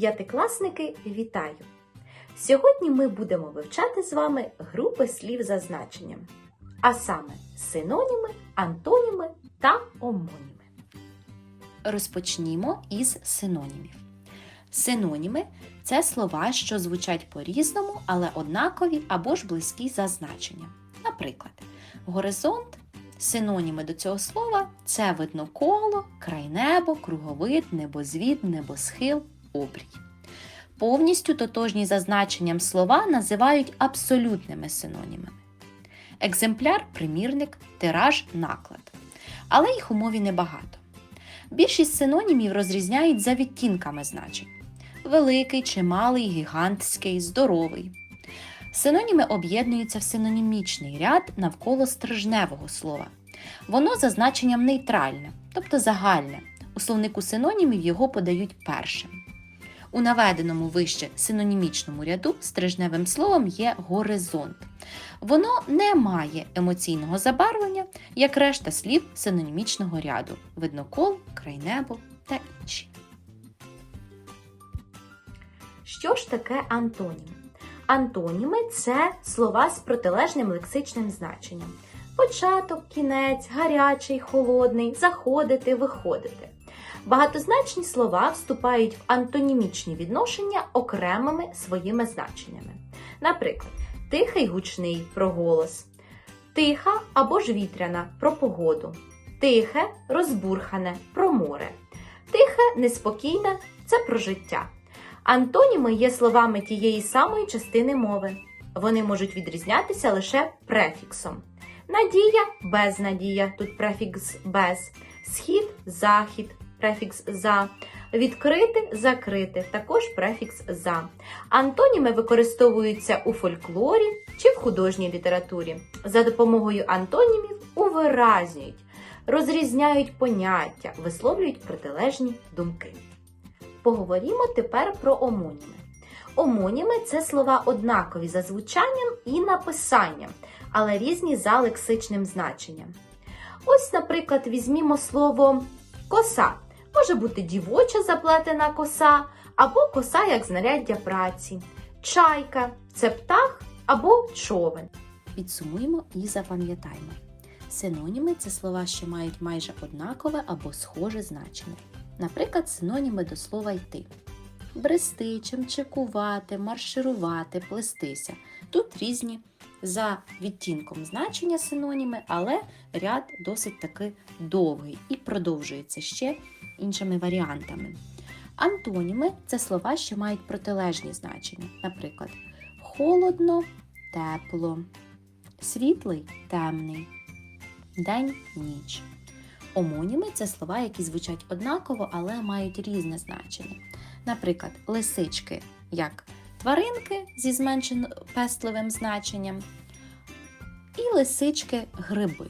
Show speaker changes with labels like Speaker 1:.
Speaker 1: П'ятикласники, вітаю! Сьогодні ми будемо вивчати з вами групи слів за значенням, а саме синоніми, антоніми та омоніми.
Speaker 2: Розпочнімо із синонімів. Синоніми це слова, що звучать по-різному, але однакові або ж близькі за значенням. Наприклад, горизонт, синоніми до цього слова це видно коло, крайнебо, круговид, небозвід, небосхил, обрій. Повністю тотожні за значенням слова називають абсолютними синонімами. Екземпляр, примірник, тираж, наклад. Але їх у мові небагато. Більшість синонімів розрізняють за відтінками значень: великий, чималий, гігантський, здоровий. Синоніми об'єднуються в синонімічний ряд навколо стрижневого слова. Воно за значенням нейтральне, тобто загальне. У словнику синонімів його подають першим. У наведеному вище синонімічному ряду стрижневим словом є горизонт. Воно не має емоційного забарвлення, як решта слів синонімічного ряду виднокол, крайнебо та інші.
Speaker 1: Що ж таке антонім? Антоніми це слова з протилежним лексичним значенням. Початок, кінець, гарячий, холодний, заходити, виходити. Багатозначні слова вступають в антонімічні відношення окремими своїми значеннями. Наприклад, тихий гучний про голос, тиха або ж вітряна про погоду, тихе, розбурхане про море, тихе, неспокійне це про життя. Антоніми є словами тієї самої частини мови. Вони можуть відрізнятися лише префіксом. Надія безнадія, тут префікс без, схід, захід, префікс за, відкрити, закрити, також префікс за. Антоніми використовуються у фольклорі чи в художній літературі. За допомогою антонімів увиразнюють, розрізняють поняття, висловлюють протилежні думки. Поговоримо тепер про омоніми. Омоніми це слова однакові за звучанням і написанням, але різні за лексичним значенням. Ось, наприклад, візьмімо слово коса. Може бути дівоча заплетена коса, або коса як знаряддя праці, чайка це птах або човен.
Speaker 2: Підсумуємо і запам'ятаймо. Синоніми це слова, що мають майже однакове або схоже значення. Наприклад, синоніми до слова йти. Брести, чимчикувати, марширувати, плестися. Тут різні за відтінком значення синоніми, але ряд досить таки довгий і продовжується ще іншими варіантами. Антоніми це слова, що мають протилежні значення. Наприклад, холодно, тепло, світлий, темний, день, ніч. Омоніми це слова, які звучать однаково, але мають різне значення. Наприклад, лисички як тваринки зі зменшено пестливим значенням, і лисички гриби.